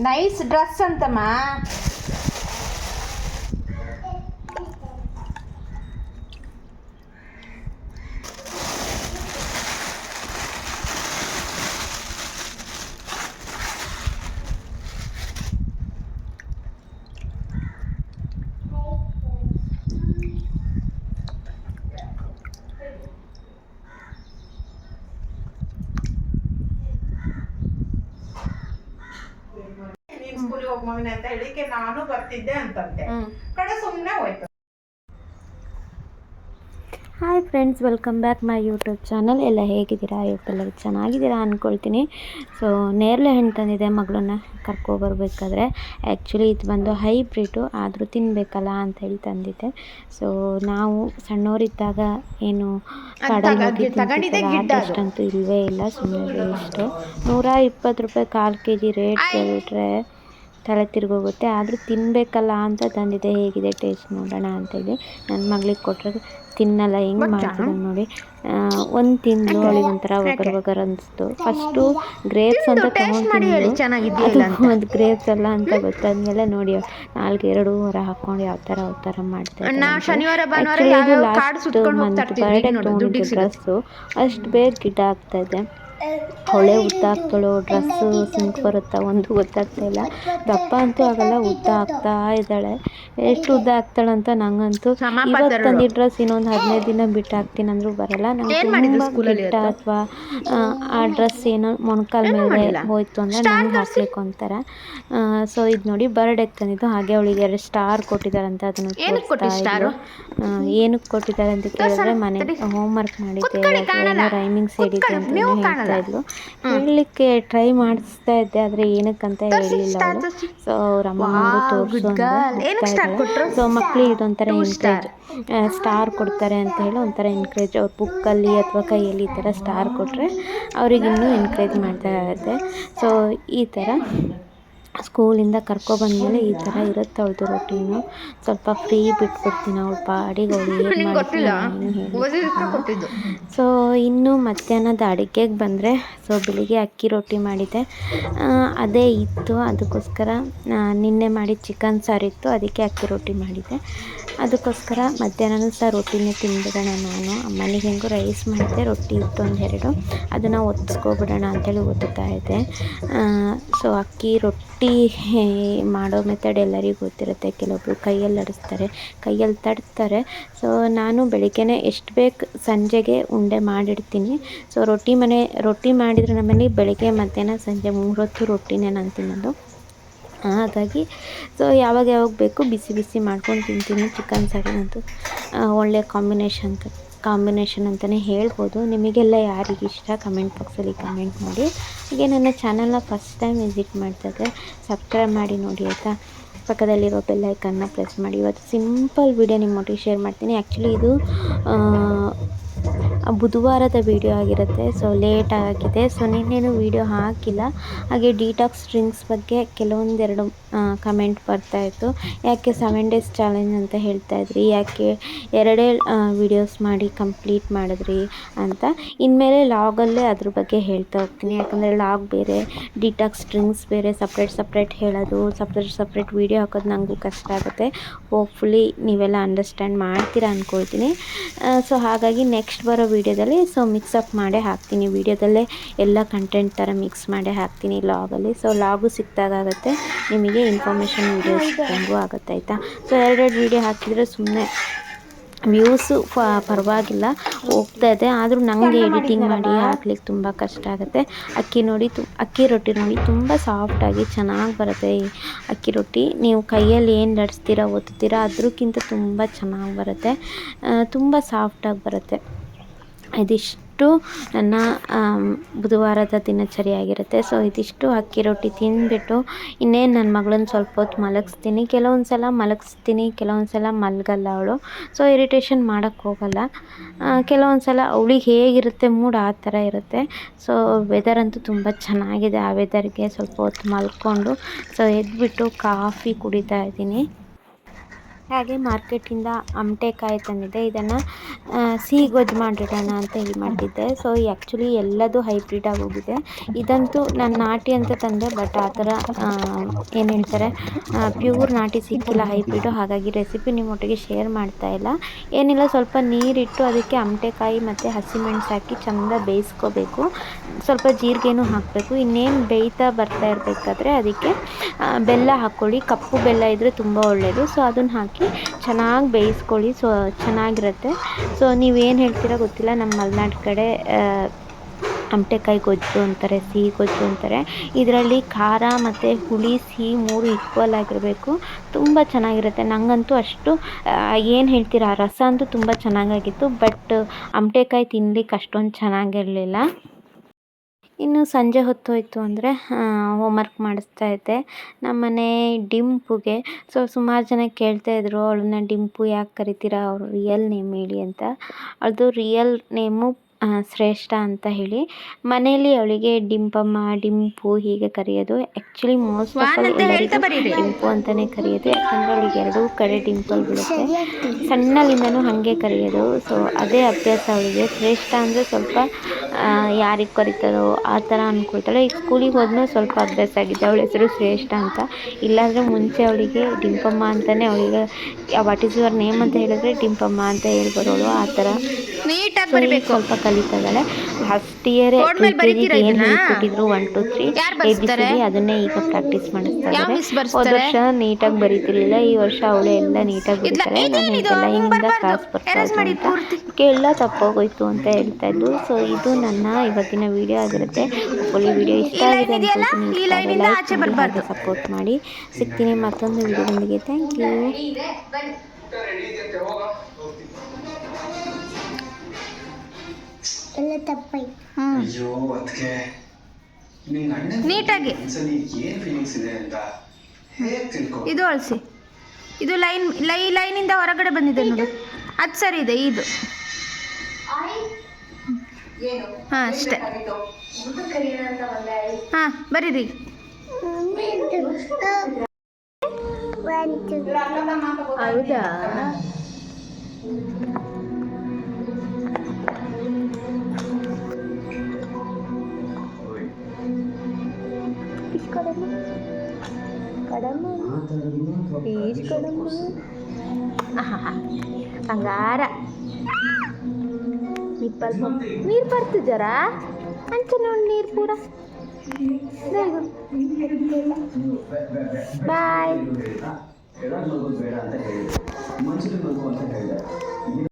Nice dress అంతమ్మా ಹೋಗ್ ಮಗನೆ ಅಂತ ಹೇಳಿಕೆ ನಾನು ಬರ್ತಿದ್ದೆ ಅಂತಂತೆ. ಕಡೆ ಸುಮ್ಮನೆ ಹೋಯ್ತು. Hi friends welcome back my YouTube channel ಎಲ್ಲ ಹೇಗಿದ್ದೀರಾ? ಇವತ್ತೆಲ್ಲರೂ ಚೆನ್ನಾಗಿದ್ದೀರಾ ಅಂದ್ಕೊಳ್ತೀನಿ ಸೊ ನೇರಳೆ ಹಣ್ಣು ತಂದಿದೆ ಮಗಳನ್ನ ಕರ್ಕೊಬರ್ಬೇಕಾದ್ರೆ. ಆ್ಯಕ್ಚುಲಿ ಇದು ಬಂದು ಹೈಬ್ರಿಡು ಆದರೂ ತಿನ್ನಬೇಕಲ್ಲ ಅಂತ ಹೇಳಿ ತಂದಿದ್ದೆ. ಸೊ ನಾವು ಸಣ್ಣವರಿದ್ದಾಗ ಏನು ಅಷ್ಟಂತೂ ಇಲ್ಲವೇ ಇಲ್ಲ ಸುಮ್ಮನೆ ಇಷ್ಟು. ನೂರ ಇಪ್ಪತ್ತು ರೂಪಾಯಿ ಕಾಲು ಕೆ ಜಿ ರೇಟ್ ಕೇಳಿಬಿಟ್ರೆ ತಲೆ ತಿರುಗೋಗುತ್ತೆ. ಆದರೂ ತಿನ್ನಬೇಕಲ್ಲ ಅಂತ ತಂದಿದ್ದೆ ಹೇಗಿದೆ ಟೇಸ್ಟ್ ನೋಡೋಣ ಅಂತೇಳಿ. ನನ್ನ ಮಗಳಿಗೆ ಕೊಟ್ಟರೆ ತಿನ್ನಲ್ಲ. ಹೆಂಗೆ ಮಾಡ್ತಿದ್ದಾನೆ ನೋಡಿ. ಒಂದು ತಿಂದು ಅವಳಿಗೆ ಒಂಥರ ಒಗರ್ ಒಗರ್ ಅನಿಸ್ತು. ಫಸ್ಟು ಗ್ರೇಪ್ಸ್ ಅಂತ ತಗೊಂಡು ಅದು ಗ್ರೇಪ್ಸ್ ಅಲ್ಲ ಅಂತ. ಗೊತ್ತಾದ್ಮೇಲೆ ನೋಡಿ ನಾಲ್ಕು ಎರಡು ಹೊರ ಹಾಕೊಂಡು ಯಾವ ಥರ ಯಾವ ಥರ ಮಾಡ್ತಾರೆ ಇದು ನೋಡು, ದುಡ್ಡಿಗೆ ತಗೊಂಡಿದ್ದು ಡ್ರೆಸ್ಸು ಅಷ್ಟು ಬೇಗ ಗಿಡ ಆಗ್ತಾ ಇದೆ. ಹೊಳೆ ಉದ್ದ ಆಗ್ತಾಳೋ ಡ್ರೆಸ್ಸು ಸಿಂಕ್ ಬರುತ್ತಾ? ಒಂದು ಗೊತ್ತಾಗ್ತಾ ಇಲ್ಲ. ದಪ್ಪ ಅಂತೂ ಆಗಲ್ಲ, ಉದ್ದ ಆಗ್ತಾ ಇದ್ದಾಳೆ. ಎಷ್ಟು ಉದ್ದ ಆಗ್ತಾಳೆ ಅಂತ ನಂಗಂತೂ ಇವತ್ತು. ತಂದಿದ್ದ ಡ್ರೆಸ್ ಇನ್ನೊಂದು ಹದಿನೈದು ದಿನ ಬಿಟ್ಟು ಹಾಕ್ತೀನಿ ಅಂದ್ರೂ ಬರಲ್ಲ. ನಂಗೆ ಸ್ಕೂಲಲ್ಲಿ ಅಥವಾ ಆ ಡ್ರೆಸ್ ಏನೋ ಮೊಣಕಾಲ ಮೇಲೆ. ಹೋಯ್ತು ಅಂದರೆ ನಂಗೆ. ಹಾಕ್ಲಿಕ್ಕೆ ಒಂಥರ. ಸೊ ಇದು ನೋಡಿ ಬರ್ಡೇಗೆ ತಂದಿದ್ದು ಹಾಗೆ ಅವಳಿಗೆ ಎರಡು ಸ್ಟಾರ್ ಕೊಟ್ಟಿದ್ದಾರಂತ ಅದನ್ನು ಏನಕ್ಕೆ ಕೊಟ್ಟಿದ್ದಾರೆ ಅಂತ ಕೇಳಿದ್ರೆ ಮನೆ ಹೋಮ್ ವರ್ಕ್ ಮಾಡಿದ್ದೆ ಏನೋ ರೈಮಿಂಗ್ಸ್ ಹೇಳಿದ್ದೆ ಅಂತ ಹೇಳ್ತಾ ಇದ್ಲು. ಹೇಳಲಿಕ್ಕೆ ಟ್ರೈ ಮಾಡಿಸ್ತಾ ಇದ್ದೆ ಆದರೆ ಏನಕ್ಕಂತ ಹೇಳಿಲ್ಲ ಅವಳು. ಸೊ ಅವ್ರ ಅಮ್ಮ Wow, ತೋರಿಸು ಅಂತ ಸೊ ಮಕ್ಕಳಿಗೆ ಇದೊಂಥರ ಎನ್ಕರೇಜ್ ಸ್ಟಾರ್ ಕೊಡ್ತಾರೆ ಅಂತ ಹೇಳಿ ಒಂಥರ ಎನ್ಕರೇಜ್ ಅವ್ರ ಬುಕ್ಕಲ್ಲಿ ಅಥವಾ ಕೈಯಲ್ಲಿ ಈ ಥರ ಸ್ಟಾರ್ ಕೊಟ್ಟರೆ ಅವ್ರಿಗೆ ಇನ್ನೂ ಎನ್ಕರೇಜ್ ಮಾಡ್ತಾ ಇರುತ್ತೆ. ಸೊ ಈ ಥರ. ಸ್ಕೂಲಿಂದ ಕರ್ಕೊಬಂದ್ಮೇಲೆ ಈ ಥರ ಇರುತ್ತೆ ಅವಳದು ರೊಟೀನು ಸ್ವಲ್ಪ ಫ್ರೀ ಬಿಟ್ಬಿಡ್ತೀನಿ ಅವಳ ಪಾಡಿಗೆ ಅವಳು ಸೊ ಇನ್ನು ಮಧ್ಯಾಹ್ನದ ಅಡುಗೆಗೆ ಬಂದರೆ ಸೊ ಬೆಳಿಗ್ಗೆ ಅಕ್ಕಿ ರೊಟ್ಟಿ ಮಾಡಿದ್ದೆ. ಅದೇ ಇತ್ತು. ಅದಕ್ಕೋಸ್ಕರ ನಿನ್ನೆ ಮಾಡಿ ಚಿಕನ್ ಸಾರಿತ್ತು ಅದಕ್ಕೆ ಅಕ್ಕಿ ರೊಟ್ಟಿ ಮಾಡಿದ್ದೆ. ಅದಕ್ಕೋಸ್ಕರ ಮಧ್ಯಾಹ್ನನೂ ಸಹ ರೊಟ್ಟಿನೇ ತಿಂದ್ಬಿಡೋಣ ನಾನು. ಅಮ್ಮನಿಗೆ ಹೆಂಗೋ ರೈಸ್ ಮಾಡಿದೆ ರೊಟ್ಟಿ ಇತ್ತು ಒಂದೆರಡು. ಅದನ್ನು ಒತ್ತಿಸ್ಕೊಬಿಡೋಣ ಅಂತೇಳಿ ಒತ್ತುತ್ತಾ ಇದ್ದೆ. ಸೊ ಅಕ್ಕಿ ರೊಟ್ಟಿ ಹೇ, ಮಾಡೋ ಮೆಥಡ್ ಎಲ್ಲರಿಗೂ ಗೊತ್ತಿರುತ್ತೆ. ಕೆಲವೊಬ್ಬರು ಕೈಯಲ್ಲಿ ಆಡಿಸ್ತಾರೆ ಕೈಯಲ್ಲಿ ತಡ್ತಾರೆ ಸೊ ನಾನು ಬೆಳಿಗ್ಗೆನೇ ಎಷ್ಟು ಬೇಕು ಸಂಜೆಗೆ ಉಂಡೆ ಮಾಡಿಡ್ತೀನಿ. ಸೊ ರೊಟ್ಟಿ ಮನೆ ರೊಟ್ಟಿ ಮಾಡಿದರೆ ನಮ್ಮಲ್ಲಿ ಬೆಳಗ್ಗೆ ಮಧ್ಯಾಹ್ನ ಸಂಜೆ ಮೂರು ಹೊತ್ತು ರೊಟ್ಟಿನೇ ನಾನು ತಿನ್ನೋದು. ಹಾಗಾಗಿ ಸೊ ಯಾವಾಗ ಯಾವಾಗ ಬೇಕು ಬಿಸಿ ಬಿಸಿ ಮಾಡ್ಕೊಂಡು ತಿಂತೀನಿ ಚಿಕನ್ ಸಾರಿನಂತೂ ಒಳ್ಳೆಯ ಒಳ್ಳೆ ಕಾಂಬಿನೇಷನ್ ಕಾಂಬಿನೇಷನ್ ಅಂತಲೇ ಹೇಳ್ಬೋದು. ನಿಮಗೆಲ್ಲ ಯಾರಿಗೆ ಇಷ್ಟ, ಕಮೆಂಟ್ ಬಾಕ್ಸಲ್ಲಿ ಕಮೆಂಟ್ ಮಾಡಿ. ಹೀಗೆ ನನ್ನ ಚಾನಲ್ನ ಫಸ್ಟ್ ಟೈಮ್ ವಿಸಿಟ್ ಇದ್ದರೆ ಸಬ್ಸ್ಕ್ರೈಬ್ ಮಾಡಿ ನೋಡಿ, ಆಯಿತಾ? ಪಕ್ಕದಲ್ಲಿರೋ ಬೆಲ್ ಐಕನ್ನ ಪ್ರೆಸ್ ಮಾಡಿ. ಇವತ್ತು ಸಿಂಪಲ್ ವಿಡಿಯೋ ನಿಮ್ಮೊಟ್ಟಿಗೆ ಶೇರ್ ಮಾಡ್ತೀನಿ. ಆ್ಯಕ್ಚುಲಿ ಇದು ಬುಧವಾರದ ವೀಡಿಯೋ ಆಗಿರುತ್ತೆ. ಸೊ ಲೇಟ್ ಆಗಿದೆ. ಸೊ ನಿನ್ನೇನು ವೀಡಿಯೋ ಹಾಕಿಲ್ಲ. ಹಾಗೆ ಡಿಟಾಕ್ಸ್ ಡ್ರಿಂಕ್ಸ್ ಬಗ್ಗೆ ಕೆಲವೊಂದೆರಡು ಕಮೆಂಟ್ ಬರ್ತಾಯಿತ್ತು ಯಾಕೆ ಸೆವೆನ್ ಡೇಸ್ ಚಾಲೆಂಜ್ ಅಂತ ಹೇಳ್ತಾ ಇದ್ರಿ? ಯಾಕೆ ಎರಡೇ ವಿಡಿಯೋಸ್ ಮಾಡಿ ಕಂಪ್ಲೀಟ್ ಮಾಡಿದ್ರಿ ಅಂತ? ಇನ್ಮೇಲೆ ಲಾಗಲ್ಲೇ ಅದ್ರ ಬಗ್ಗೆ ಹೇಳ್ತಾ ಹೋಗ್ತೀನಿ. ಯಾಕಂದರೆ ಲಾಗ್ ಬೇರೆ ಡಿಟಾಕ್ಸ್ ಡ್ರಿಂಕ್ಸ್ ಬೇರೆ ಸಪ್ರೇಟ್ ಸಪ್ರೇಟ್ ಹೇಳೋದು ಸಪ್ರೇಟ್ ಸಪ್ರೇಟ್ ವೀಡಿಯೋ ಹಾಕೋದು ನನಗೂ ಕಷ್ಟ ಆಗುತ್ತೆ. ಹೋಪ್ಫುಲಿ ನೀವೆಲ್ಲ ಅಂಡರ್ಸ್ಟ್ಯಾಂಡ್ ಮಾಡ್ತೀರಾ ಅಂದ್ಕೊಳ್ತೀನಿ ಸೊ ಹಾಗಾಗಿ ನೆಕ್ಸ್ಟ್ ಬರೋ ವೀಡಿಯೋದಲ್ಲಿ. ಸೊ ಮಿಕ್ಸಪ್ ಮಾಡೇ ಹಾಕ್ತೀನಿ. ವೀಡಿಯೋದಲ್ಲೇ ಎಲ್ಲ ಕಂಟೆಂಟ್ ಥರ ಮಿಕ್ಸ್ ಮಾಡೇ ಹಾಕ್ತೀನಿ ಲಾಗಲ್ಲಿ ಸೊ ಲಾಗು ಸಿಕ್ತಾಗುತ್ತೆ ನಿಮಗೆ ಇನ್ಫಾರ್ಮೇಷನ್ ವೀಡಿಯೋಸ್ ಸಿಕ್ಕಂಗೂ ಆಗುತ್ತೆ ಆಯಿತಾ? ಸೊ ಎರಡೆರಡು ವೀಡಿಯೋ ಹಾಕಿದರೆ ಸುಮ್ಮನೆ ವ್ಯೂಸು ಪರವಾಗಿಲ್ಲ. ಹೋಗ್ತಾ ಇದೆ. ಆದರೂ ನನಗೆ ಎಡಿಟಿಂಗ್ ಮಾಡಿ ಹಾಕ್ಲಿಕ್ಕೆ ತುಂಬ ಕಷ್ಟ ಆಗುತ್ತೆ. ಅಕ್ಕಿ ನೋಡಿ ತು ಅಕ್ಕಿ ರೊಟ್ಟಿ ನೋಡಿ ತುಂಬ ಸಾಫ್ಟಾಗಿ ಚೆನ್ನಾಗಿ ಬರುತ್ತೆ. ಈ ಅಕ್ಕಿ ರೊಟ್ಟಿ. ನೀವು ಕೈಯಲ್ಲಿ ಏನು ನಡೆಸ್ತೀರ ಒತ್ತೀರಾ ಅದಕ್ಕಿಂತ ತುಂಬ ಚೆನ್ನಾಗಿ ಬರುತ್ತೆ. ತುಂಬ ಸಾಫ್ಟಾಗಿ ಬರುತ್ತೆ. ಇದಿಷ್ಟು ನನ್ನ ಬುಧವಾರದ ದಿನಚರಿಯಾಗಿರುತ್ತೆ ಸೊ ಇದಿಷ್ಟು ಅಕ್ಕಿ ರೊಟ್ಟಿ ತಿಂದುಬಿಟ್ಟು ಇನ್ನೇನು ನನ್ನ ಮಗಳನ್ನ ಸ್ವಲ್ಪ ಹೊತ್ತು ಮಲಗಿಸ್ತೀನಿ. ಕೆಲವೊಂದು ಸಲ ಮಲಗಿಸ್ತೀನಿ ಕೆಲವೊಂದು ಸಲ ಮಲಗಲ್ಲ ಅವಳು. ಸೊ ಇರಿಟೇಷನ್ ಮಾಡೋಕ್ಕೆ ಹೋಗಲ್ಲ. ಕೆಲವೊಂದು ಸಲ ಅವಳಿಗೆ ಹೇಗಿರುತ್ತೆ ಮೂಡ್ ಆ ಥರ ಇರುತ್ತೆ. ಸೊ ವೆದರ್ ಅಂತೂ ತುಂಬ ಚೆನ್ನಾಗಿದೆ ಆ ವೆದರ್ಗೆ ಸ್ವಲ್ಪ ಹೊತ್ತು ಮಲ್ಕೊಂಡು. ಸೊ ಎದ್ದುಬಿಟ್ಟು ಕಾಫಿ ಕುಡಿತಾ ಇದ್ದೀನಿ. ಹಾಗೆ ಮಾರ್ಕೆಟಿಂದ ಅಮಟೆಕಾಯಿ ತಂದಿದ್ದೆ. ಇದನ್ನು ಸಿಹಿ ಗೊಜ್ಜು ಮಾಡಿಡೋಣ ಅಂತ ಹೇಳಿ ಮಾಡಿದ್ದೆ. ಸೊ ಆ್ಯಕ್ಚುಲಿ ಎಲ್ಲದು ಹೈಬ್ರಿಡ್ ಆಗೋಗಿದೆ ಇದಂತೂ ನಾನು ನಾಟಿ ಅಂತ ತಂದೆ ಬಟ್ ಆ ಥರ ಏನು ಹೇಳ್ತಾರೆ ಪ್ಯೂರ್ ನಾಟಿ ಸಿಕ್ಕಿಲ್ಲ ಹೈಬ್ರಿಡು ಹಾಗಾಗಿ ರೆಸಿಪಿ ನಿಮ್ಮೊಟ್ಟಿಗೆ ಶೇರ್ ಮಾಡ್ತಾ ಇಲ್ಲ. ಏನಿಲ್ಲ, ಸ್ವಲ್ಪ ನೀರಿಟ್ಟು ಅದಕ್ಕೆ ಅಮಟೆಕಾಯಿ ಮತ್ತು ಹಸಿಮೆಣಸು ಹಾಕಿ ಚೆಂದ ಬೇಯಿಸ್ಕೋಬೇಕು. ಸ್ವಲ್ಪ ಜೀರಿಗೆನೂ ಹಾಕಬೇಕು. ಇನ್ನೇನು ಬೇಯ್ತಾ ಬರ್ತಾ ಇರಬೇಕಾದ್ರೆ ಅದಕ್ಕೆ ಬೆಲ್ಲ ಹಾಕ್ಕೊಳ್ಳಿ. ಕಪ್ಪು ಬೆಲ್ಲ ಇದ್ದರೆ ತುಂಬ ಒಳ್ಳೆಯದು ಸೊ ಅದನ್ನು ಹಾಕಿ ಚೆನ್ನಾಗಿ ಬೇಯಿಸ್ಕೊಳ್ಳಿ, ಸೊ ಚೆನ್ನಾಗಿರುತ್ತೆ. ಸೊ ನೀವೇನು ಹೇಳ್ತೀರಾ ಗೊತ್ತಿಲ್ಲ ನಮ್ಮ ಮಲೆನಾಡು ಕಡೆ ಅಂಟೆಕಾಯಿ ಗೊಜ್ಜು ಅಂತಾರೆ, ಸಿಹಿ ಗೊಜ್ಜು ಅಂತಾರೆ. ಇದರಲ್ಲಿ ಖಾರ ಮತ್ತು ಹುಳಿ, ಸಿಹಿ ಮೂರು ಈಕ್ವಲ್ ಆಗಿರಬೇಕು. ತುಂಬ ಚೆನ್ನಾಗಿರುತ್ತೆ. ನನಗಂತೂ ಅಷ್ಟು ಏನು ಹೇಳ್ತೀರಾ, ರಸ ಅಂತೂ ತುಂಬ ಚೆನ್ನಾಗಾಗಿತ್ತು, ಬಟ್ ಅಮಟೆಕಾಯಿ ತಿನ್ಲಿಕ್ಕೆ ಅಷ್ಟೊಂದು ಚೆನ್ನಾಗಿರಲಿಲ್ಲ. ಇನ್ನು ಸಂಜೆ ಹೊತ್ತೋಯಿತು ಅಂದರೆ ಹೋಮ್ ವರ್ಕ್ ಮಾಡಿಸ್ತಾ ಇದ್ದೆ. ನಮ್ಮನೆ ಡಿಂಪುಗೆ. ಸೊ ಸುಮಾರು ಜನ ಕೇಳ್ತಾ ಇದ್ದರು ಅವಳನ್ನ ಡಿಂಪು ಯಾಕೆ ಕರಿತೀರಾ? ಅವ್ರ ರಿಯಲ್ ನೇಮ್ ಹೇಳಿ ಅಂತ. ಅದು ರಿಯಲ್ ನೇಮು ಶ್ರೇಷ್ಠ ಅಂತ ಹೇಳಿ. ಮನೆಯಲ್ಲಿ ಅವಳಿಗೆ ಡಿಂಪಮ್ಮ ಡಿಂಪು ಹೀಗೆ ಕರೆಯೋದು. ಆ್ಯಕ್ಚುಲಿ ಮೋಸ್ಟ್ ಆಫ್ ಆಲ್ ಎಲ್ಲರಿಗೂ ಡಿಂಪು ಅಂತಲೇ ಕರೆಯೋದು. ಯಾಕಂದರೆ ಅವಳಿಗೆ ಎರಡೂ ಕಡೆ ಡಿಂಪಲ್ ಬೀಳುತ್ತೆ. ಸಣ್ಣಲಿಂದನೂ ಹಾಗೆ ಕರೆಯೋದು. ಸೊ ಅದೇ ಅಭ್ಯಾಸ ಅವಳಿಗೆ. ಶ್ರೇಷ್ಠ ಅಂದರೆ ಸ್ವಲ್ಪ ಯಾರಿಗೆ ಕರಿತಾರೋ ಆ ಥರ ಅಂದ್ಕೊಳ್ತಾಳೆ ಈಗ ಸ್ಕೂಲಿಗೆ ಹೋದ್ಮೇಲೆ ಸ್ವಲ್ಪ ಅಭ್ಯಾಸ ಆಗಿದೆ. ಅವಳ ಹೆಸರು ಶ್ರೇಷ್ಠ ಅಂತ. ಇಲ್ಲಾಂದರೆ ಮುಂಚೆ ಅವಳಿಗೆ ಡಿಂಪಮ್ಮ ಅಂತಲೇ ಅವಳಿಗೆ ವಾಟ್ ಈಸ್ ಯುವರ್ ನೇಮ್ ಅಂತ ಹೇಳಿದ್ರೆ ಡಿಂಪಮ್ಮ ಅಂತ ಹೇಳ್ಬರೋಳು ಆ ಥರ. ಸ್ವಲ್ಪ ಕಲಿತಾ ಇದ್ದಾಳೆ ಫಸ್ಟ್ ಇಯರ್ ಏನು ಇದನ್ನ? ಹೇಳ್ಕೊಟ್ಟಿದ್ರು ಒನ್ ಟು ತ್ರೀ ಯಾರ್ ಎ ಬಿ ಸಿ ಅದನ್ನೇ ಈಗ ಪ್ರಾಕ್ಟೀಸ್ ಮಾಡಿಸ್ತಾ ಯಾವ ಇದ್ದಾರೆ miss ಹೋದ ವರ್ಷ ನೀಟಾಗಿ ಬರೀತಿರ್ಲಿಲ್ಲ ಈ ವರ್ಷ ಅವಳು ಎಲ್ಲ ನೀಟಾಗಿ ಬರೀತಾರೆ. ನಾನು ಹಿಂಗಿಂದ ಬರ್ಬಾರ್ದು. ಕ್ಲಾಸ್ ಬರ್ತಾ ಅಂತ ಪೂರ್ತಿ. ಎಲ್ಲ ತಪ್ಪೋಗೋಯ್ತು ಅಂತ ಹೇಳ್ತಾ ಇದ್ದು ಸೊ ಇದು ನನ್ನ ಇವತ್ತಿನ ವಿಡಿಯೋ ಆಗಿರುತ್ತೆ. ಫುಲ್ಲಿ ವಿಡಿಯೋ ಇಷ್ಟ ಆಗಿದೆ. ಸಪೋರ್ಟ್ ಮಾಡಿ ಸಿಗ್ತೀನಿ ಮತ್ತೊಂದು ವಿಡಿಯೋದೊಂದಿಗೆ ಥ್ಯಾಂಕ್ ಯು ಹ್ಮ್. ಅಯ್ಯೋ ಅದಕ್ಕೆ ನಿನ್ನ ಅಣ್ಣ ನೀಟಾಗಿ. ಮನ್ಸಲ್ಲಿ ಏನ್ ಫೀಲಿಂಗ್ಸ್ ಇದೆ ಅಂತ ಹೇಗೆ ತಿಳ್ಕೊ ಇದು ಅಳಿಸಿ. ಇದು ಲೈನ್ ಲೈ ಲೈನಿಂದ ಹೊರಗಡೆ ಬಂದಿದೆ ನೋಡಿ. ಅದು ಸರಿ ಇದೆ ಇದು. ಹಾಂ ಅಷ್ಟೇ. ಹಾಂ ಬರೀರಿ. ಕೊಡಮ್ಮ ಈಜ್ ಕೊಡಮ್ಮ ಹಂಗಾರ ನಿಪ್ಪಲ್ ನೀರು ಬರ್ತದರ ಅಂಚೆ ನೋಡಿ ನೀರು ಪೂರ ಬಾಯ್